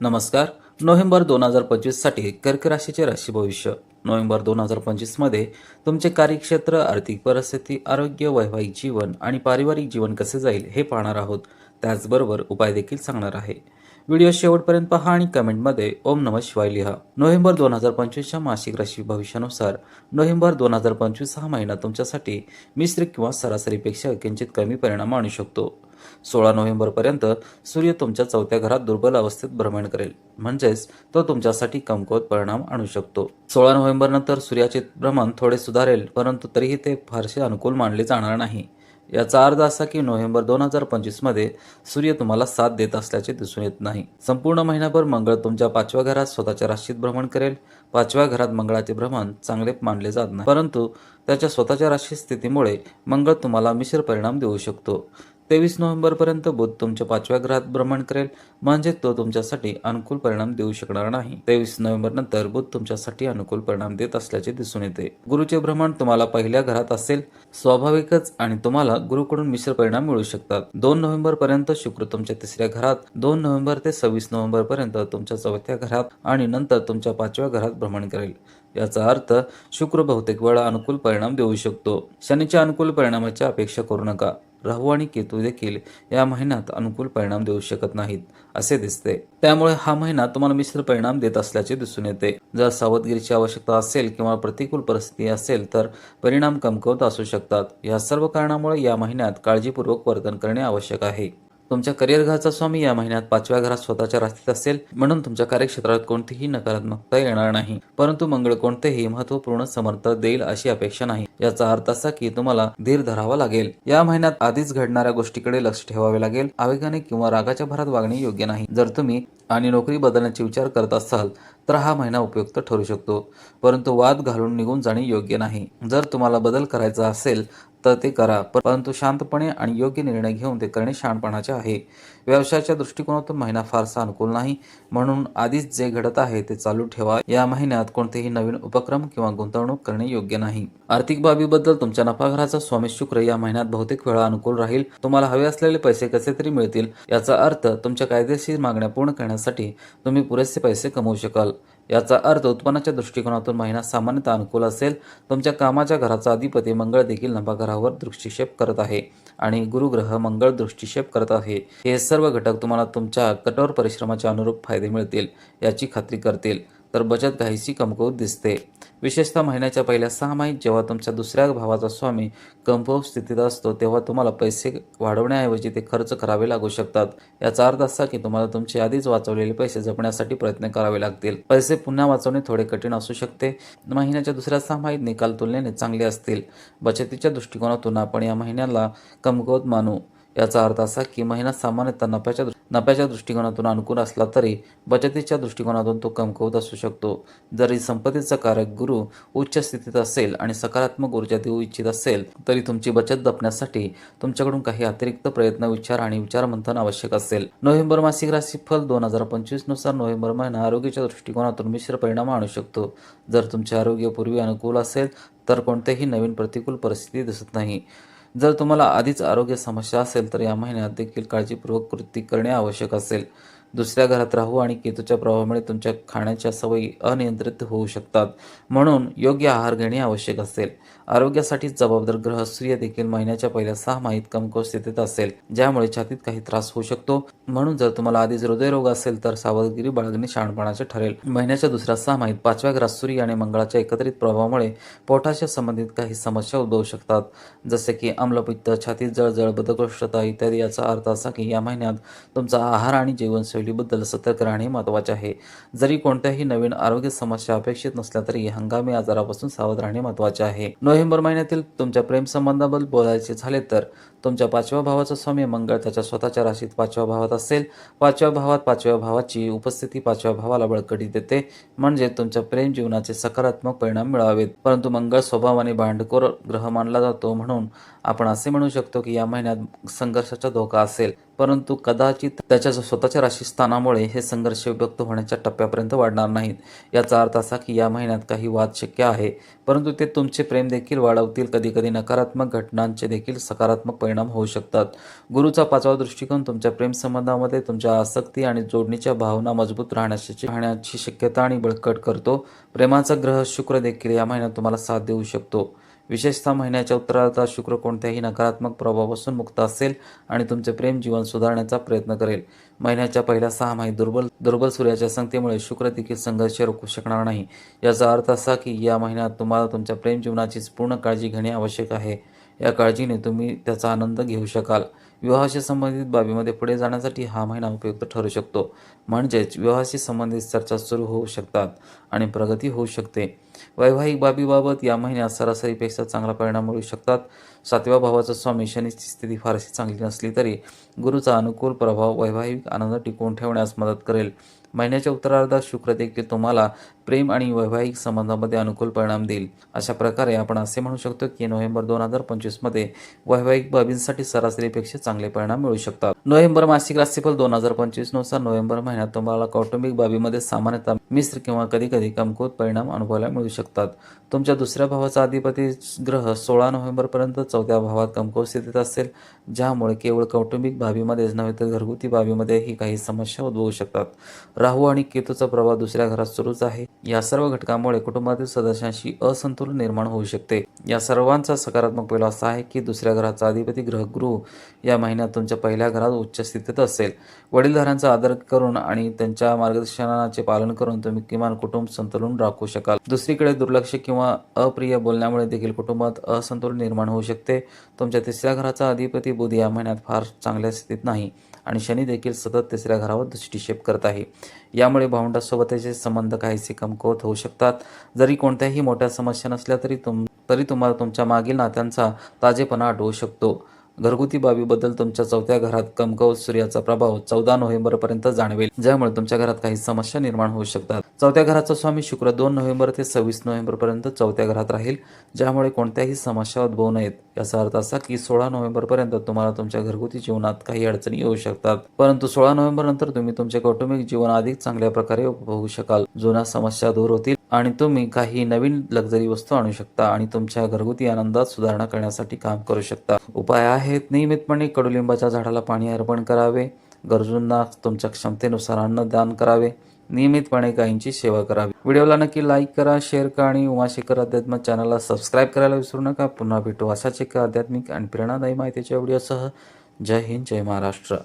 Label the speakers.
Speaker 1: नमस्कार. नोव्हेंबर दोन हजार पंचवीससाठी कर्क राशीचे राशी भविष्य. नोव्हेंबर दोन हजार पंचवीसमध्ये तुमचे कार्यक्षेत्र आर्थिक परिस्थिती आरोग्य वैवाहिक जीवन आणि पारिवारिक जीवन कसे जाईल हे पाहणार आहोत. त्याचबरोबर उपाय देखील सांगणार आहे. व्हिडिओ शेवटपर्यंत पहा आणि कमेंटमध्ये ओम नमः शिवाय लिहा. नोव्हेंबर दोन हजार पंचवीसच्या मासिक राशी भविष्यानुसार नोव्हेंबर दोन हजार पंचवीस हा महिना तुमच्यासाठी मिश्र किंवा सरासरीपेक्षा किंचित कमी परिणाम आणू शकतो. सोळा नोव्हेंबरपर्यंत सूर्य तुमच्या चौथ्या घरात दुर्बल अवस्थेत भ्रमण करेल. म्हणजेच तो तुमच्यासाठी कमकुवत परिणाम आणू शकतो. सोळा नोव्हेंबर नंतर सूर्याचे भ्रमण थोडे सुधारेल परंतु तरीही ते फारसे अनुकूल मानले जाणार नाही. याचा अर्थ असा की नोव्हेंबर दोन हजार पंचवीसमध्ये सूर्य तुम्हाला साथ देत असल्याचे दिसून येत नाही. संपूर्ण महिनाभर मंगळ तुमच्या पाचव्या घरात स्वतःच्या राशीत भ्रमण करेल. पाचव्या घरात मंगळाचे भ्रमण चांगले मानले जात नाही परंतु त्याच्या स्वतःच्या राशी स्थितीमुळे मंगळ तुम्हाला मिश्र परिणाम देऊ शकतो. तेवीस नोव्हेंबरपर्यंत बुध तुमच्या पाचव्या घरात भ्रमण करेल. म्हणजे तो तुमच्यासाठी अनुकूल परिणाम देऊ शकणार नाही. तेवीस नोव्हेंबर नंतर बुध तुमच्यासाठी अनुकूल परिणाम देत असल्याचे दिसून येते. गुरुचे भ्रमण तुम्हाला पहिल्या घरात असेल. स्वाभाविकच आणि तुम्हाला गुरुकडून मिश्र परिणाम मिळू शकतात. दोन नोव्हेंबर पर्यंत शुक्र तुमच्या तिसऱ्या घरात दोन नोव्हेंबर ते सव्वीस नोव्हेंबर पर्यंत तुमच्या चौथ्या घरात आणि नंतर तुमच्या पाचव्या घरात भ्रमण करेल. याचा अर्थ शुक्र बहुतेक वेळा अनुकूल परिणाम देऊ शकतो. शनीच्या अनुकूल परिणामाची अपेक्षा करू नका. राहू आणि केतू देखील या महिन्यात अनुकूल परिणाम देऊ शकत नाहीत असे दिसते. त्यामुळे हा महिना तुम्हाला मिश्र परिणाम देत असल्याचे दिसून येते. जर सावधगिरीची आवश्यकता असेल किंवा प्रतिकूल परिस्थिती असेल तर परिणाम कमकवत असू शकतात. या सर्व कारणामुळे या महिन्यात काळजीपूर्वक वर्तन करणे आवश्यक आहे. तुमच्या करिअर घराचा स्वामी या महिन्यात पाचव्या घरात स्वतःच्या रास्तीत असेल म्हणून तुमच्या कार्यक्षेत्रात कोणतीही नकारात्मकता येणार नाही. परंतु मंगळ कोणतेही महत्त्वपूर्ण समर्थ देईल अशी अपेक्षा नाही. याचा अर्थ असा की तुम्हाला धीर धरावा लागेल. या महिन्यात आधीच घडणाऱ्या गोष्टीकडे लक्ष ठेवावे लागेल. आवेगाने किंवा रागाच्या भरात वागणे योग्य नाही. जर तुम्ही आणि नोकरी बदलण्याचे विचार करत असाल तर हा महिना उपयुक्त ठरू शकतो. परंतु वाद घालून निघून जाणे योग्य नाही. जर तुम्हाला बदल करायचा असेल तर ते करा परंतु शांतपणे आणि योग्य निर्णय घेऊन ते करणे शहाणपणाचे आहे. व्यवसायाच्या दृष्टिकोनातून महिना फारसा अनुकूल नाही. म्हणून आधीच जे घडत आहे ते चालू ठेवा. या महिन्यात कोणतेही नवीन उपक्रम किंवा गुंतवणूक करणे योग्य नाही. आर्थिक बाबीबद्दल तुमच्या नफाघराचा स्वामी शुक्र या महिन्यात बहुतेक वेळा अनुकूल राहील. तुम्हाला हवे असलेले पैसे कसे तरी मिळतील याचा अर्थ तुमच्या कायदेशीर मागण्या पूर्ण करण्यासाठी तुम्ही पुरेसे पैसे कमवू शकाल. याचा अर्थ उत्पन्नाच्या दृष्टिकोनातून महिना सामान्यतः अनुकूल असेल. तुमच्या कामाच्या घराचा अधिपती मंगळ देखील नफाघरावर दृष्टिक्षेप करत आहे आणि गुरुग्रह मंगळ दृष्टिक्षेप करत आहे. हे सर्व घटक तुम्हाला तुमच्या कठोर परिश्रमाच्या अनुरूप फायदे मिळतील याची खात्री करतील. तर बचत काहीशी कमकुवत दिसते. विशेषतः महिन्याच्या पहिल्या सहा माहीत जेव्हा तुमच्या दुसऱ्या भावाचा स्वामी कंपव स्थितीत असतो तेव्हा तुम्हाला पैसे वाढवण्याऐवजी ते खर्च करावे लागू शकतात. याचा अर्थ असा की तुम्हाला तुमचे आधीच वाचवलेले पैसे जपण्यासाठी प्रयत्न करावे लागतील. पैसे पुन्हा वाचवणे थोडे कठीण असू शकते. महिन्याच्या दुसऱ्या सहा माहीत निकाल तुलनेने चांगले असतील. बचतीच्या दृष्टिकोनातून आपण या महिन्याला कमकुवत मानू. याचा अर्थ असा की महिना सामान्यतः नफ्याच्या नफ्याच्या दृष्टिकोनातून अनुकूल असला तरी बचतीच्या दृष्टिकोनातून तो कमकुवत असू शकतो. जरी संपत्तीचा कारक गुरु उच्च स्थितीत असेल आणि सकारात्मक ऊर्जा देऊ इच्छित असेल तरी तुमची बचत जपण्यासाठी तुमच्याकडून काही अतिरिक्त प्रयत्न विचार आणि विचारमंथन आवश्यक असेल. नोव्हेंबर मासिक राशीफल दोन हजार पंचवीसनुसार नोव्हेंबर महिना आरोग्याच्या दृष्टिकोनातून मिश्र परिणाम आणू शकतो. जर तुमचे आरोग्य पूर्वी अनुकूल असेल तर कोणतेही नवीन प्रतिकूल परिस्थिती दिसत नाही. जर तुम्हाला आधीच आरोग्य समस्या असेल तर या महिन्यात देखील काळजीपूर्वक कृती करणे आवश्यक असेल. दुसऱ्या घरात राहू आणि केतूच्या प्रभावामुळे तुमच्या खाण्याच्या सवयी अनियंत्रित होऊ शकतात. म्हणून योग्य आहार घेणे आवश्यक असेल. आरोग्यासाठी जबाबदार ग्रह सूर्य देखील महिन्याच्या पहिल्या सहा माहीत कमकुवत स्थितीत असेल ज्यामुळे छातीत काही त्रास होऊ शकतो. म्हणून जर तुम्हाला आधीच हृदयरोग असेल तर सावधगिरी बाळगणे शहाणपणाचे ठरेल. महिन्याच्या दुसऱ्या सहा माहीत पाचव्या घरात सूर्य आणि मंगळाच्या एकत्रित प्रभावामुळे पोटाशी संबंधित काही समस्या उद्भवू शकतात. जसे की आम्लपित्त छातीत जळजळ बदकोष्ठता इत्यादी याचा अर्थ असा की या महिन्यात तुमचा आहार आणि जीवनशैलीबद्दल सतर्क राहणे महत्त्वाचे आहे. जरी कोणत्याही नवीन आरोग्य समस्या अपेक्षित नसल्या तरी हंगामी आजारापासून सावध राहणे महत्त्वाचे आहे. नोव्हेंबर महिन्यातील तुमच्या प्रेमसंबंधाबद्दल बोलायचे झाले तर तुमच्या पाचव्या भावाचा स्वामी मंगळ त्याच्या स्वतःच्या राशीत पाचव्या भावात असेल. पाचव्या भावात पाचव्या भावाची उपस्थिती पाचव्या भावाला बळकटी देते. म्हणजे तुमच्या प्रेम जीवनाचे सकारात्मक परिणाम मिळावेत. परंतु मंगळ स्वभावाने भांडखोर ग्रह मानला जातो म्हणून आपण असे म्हणू शकतो की या महिन्यात संघर्षाचा धोका असेल. परंतु कदाचित त्याच्या स्वतःच्या राशीस्थानामुळे हे संघर्ष विभक्त होण्याच्या टप्प्यापर्यंत वाढणार नाहीत. याचा अर्थ असा की या महिन्यात काही वाद शक्य आहे. परंतु ते तुमचे प्रेम देखील वाढवतील. कधीकधी नकारात्मक घटनांचे देखील सकारात्मक परिणाम होऊ शकतात. गुरुचा पाचवा दृष्टिकोन तुमच्या प्रेमसंबंधामध्ये तुमच्या आसक्ती आणि जोडणीच्या भावना मजबूत राहण्याची राहण्याची शक्यता आणि बळकट करतो. प्रेमाचा ग्रह शुक्र देखील या महिन्यात तुम्हाला साथ देऊ शकतो. विशेषतः महिन्याच्या उत्तरार्धात शुक्र कोणत्याही नकारात्मक प्रभावापासून मुक्त असेल आणि तुमचे प्रेम जीवन सुधारण्याचा प्रयत्न करेल. महिन्याच्या पहिल्या सहा माहीत दुर्बल दुर्बल सूर्याच्या संख्येमुळे शुक्र देखील संघर्ष रोखू शकणार नाही. याचा अर्थ असा की या महिन्यात तुम्हाला तुमच्या प्रेम जीवनाची पूर्ण काळजी घेणे आवश्यक आहे. या काळजीने तुम्ही त्याचा आनंद घेऊ शकाल. विवाहाशी संबंधित बाबीमध्ये पुढे जाण्यासाठी हा महिना उपयुक्त ठरू शकतो. म्हणजेच विवाहाशी संबंधित चर्चा सुरू होऊ शकतात आणि प्रगती होऊ शकते. वैवाहिक बाबीबाबत या महिन्यात सरासरीपेक्षा चांगला परिणाम मिळू शकतात. सातव्या भावाचा स्वामी शनीची स्थिती फारशी चांगली नसली तरी गुरुचा अनुकूल प्रभाव वैवाहिक आनंद टिकवून ठेवण्यास मदत करेल. महिन्याच्या उत्तरार्धात शुक्र देखील तुम्हाला प्रेम आणि वैवाहिक संबंधामध्ये अनुकूल परिणाम देईल. अशा प्रकारे आपण असे म्हणू शकतो की नोव्हेंबर दोन हजार पंचवीसमध्ये वैवाहिक बाबींसाठी सरासरीपेक्षा चांगले परिणाम मिळू शकतात. नोव्हेंबर मासिक राशीफल दोन हजार पंचवीसनुसार नोव्हेंबर महिन्यात तुम्हाला कौटुंबिक बाबीमध्ये सामान्यतः मिश्र किंवा कधी कधी कमकुवत परिणाम अनुभवायला मिळू शकतात. तुमच्या दुसऱ्या भावाचा अधिपती ग्रह सोळा नोव्हेंबरपर्यंत चौथ्या भावात कमकुवत स्थितीत असेल ज्यामुळे केवळ कौटुंबिक बाबीमध्येच नव्हे तर घरगुती बाबीमध्येही काही समस्या उद्भवू शकतात. राहू आणि केतूचा प्रभाव दुसऱ्या घरात सुरूच आहे. या सर्व घटकांमुळे कुटुंबातील सदस्यांशी असंतुलन निर्माण होऊ शकते. या सर्वांचा सकारात्मक पैलू असा आहे की दुसऱ्या घराचा अधिपती ग्रहगुरु या महिन्यात तुमच्या पहिल्या घरात उच्च स्थितीत असेल. वडीलधाऱ्यांचा आदर करून आणि त्यांच्या मार्गदर्शनाचे पालन करून तुम्ही किमान कुटुंब संतुलन राखू शकाल. दुसरीकडे दुर्लक्ष किंवा अप्रिय बोलण्यामुळे देखील कुटुंबात असंतुलन निर्माण होऊ शकते. तुमच्या तिसऱ्या घराचा अधिपती बुध या महिन्यात फार चांगल्या स्थितीत नाही आणि शनी देखील सतत तिसऱ्या घरावर दृष्टिक्षेप करत आहे. यामुळे भावंडासोबतचे संबंध काहीसे कमकुवत होऊ शकतात. जरी कोणत्याही मोठ्या समस्या नसल्या तरी तुम तरी तुम्हाला तुमच्या मागील नात्यांचा ताजेपणा आठवू शकतो. घरगुती बाबीबद्दल तुमच्या चौथ्या घरात कमकवत सूर्याचा प्रभाव चौदा नोव्हेंबरपर्यंत जाणवेल ज्यामुळे तुमच्या घरात काही समस्या निर्माण होऊ शकतात. चौथ्या घराचा स्वामी शुक्र दोन नोव्हेंबर ते सव्वीस नोव्हेंबरपर्यंत चौथ्या घरात राहील ज्यामुळे कोणत्याही समस्या उद्भवू नयेत. याचा अर्थ असा की सोळा नोव्हेंबरपर्यंत तुम्हाला तुमच्या घरगुती जीवनात काही अडचणी येऊ शकतात. परंतु सोळा नोव्हेंबर नंतर तुम्ही तुमचे कौटुंबिक जीवन अधिक चांगल्या प्रकारे उपभोगू शकाल. जुन्या समस्या दूर होतील आणि तुम्ही काही नवीन लक्झरी वस्तू आणू शकता आणि तुमच्या घरगुती आनंदात सुधारणा करण्यासाठी काम करू शकता. उपाय आहेत. नियमितपणे कडुलिंबाच्या झाडाला पाणी अर्पण करावे. गरजूंना तुमच्या क्षमतेनुसार अन्नदान करावे. नियमितपणे गायींची सेवा करावी. व्हिडिओला नक्की लाईक करा शेअर करा आणि उमाशेखर अध्यात्म चॅनलला सबस्क्राईब करायला विसरू नका. पुन्हा भेटू अशाच एका आध्यात्मिक आणि प्रेरणादायी माहितीच्या व्हिडिओसह. जय हिंद जय महाराष्ट्र.